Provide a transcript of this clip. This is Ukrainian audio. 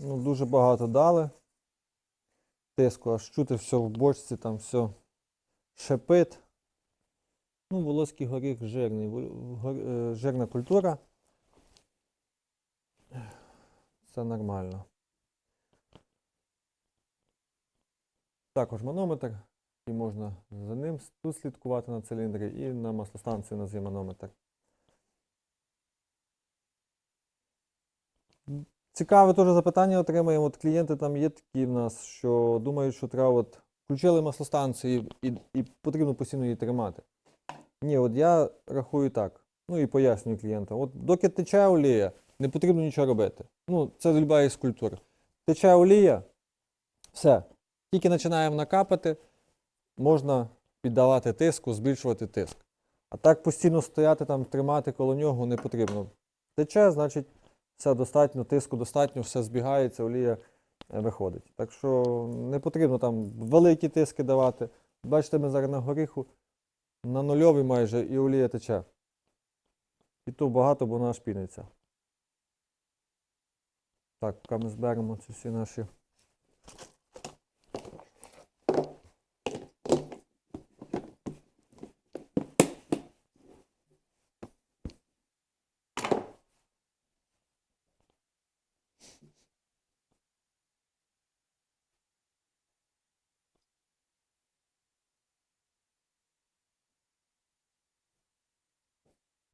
Ну, дуже багато дали. Тиску, аж чути все в бочці, там все шипить. Ну, волоський горіх жирний, гор- е, жирна культура. Це нормально. Також манометр, і можна за ним тут слідкувати на циліндрі і на маслостанції на є манометр. Цікаве теж запитання отримаємо. От клієнти там є такі в нас, що думають, що треба от включили маслостанцію і, і потрібно постійно її тримати. Ні, от я рахую так. Ну і пояснюю клієнтам. От доки тече олія, не потрібно нічого робити. Ну, це люба із культур. Тече олія, все. Тільки починаємо накапати, можна піддавати тиску, збільшувати тиск. А так постійно стояти там, тримати коло нього не потрібно. Тече, значить, все достатньо, тиску достатньо, все збігається, олія е, виходить. Так що не потрібно там великі тиски давати. Бачите, ми зараз на горіху на нульовий майже і олія тече. І то багато, бо вона аж піниться. Так, поки ми зберемо ці всі наші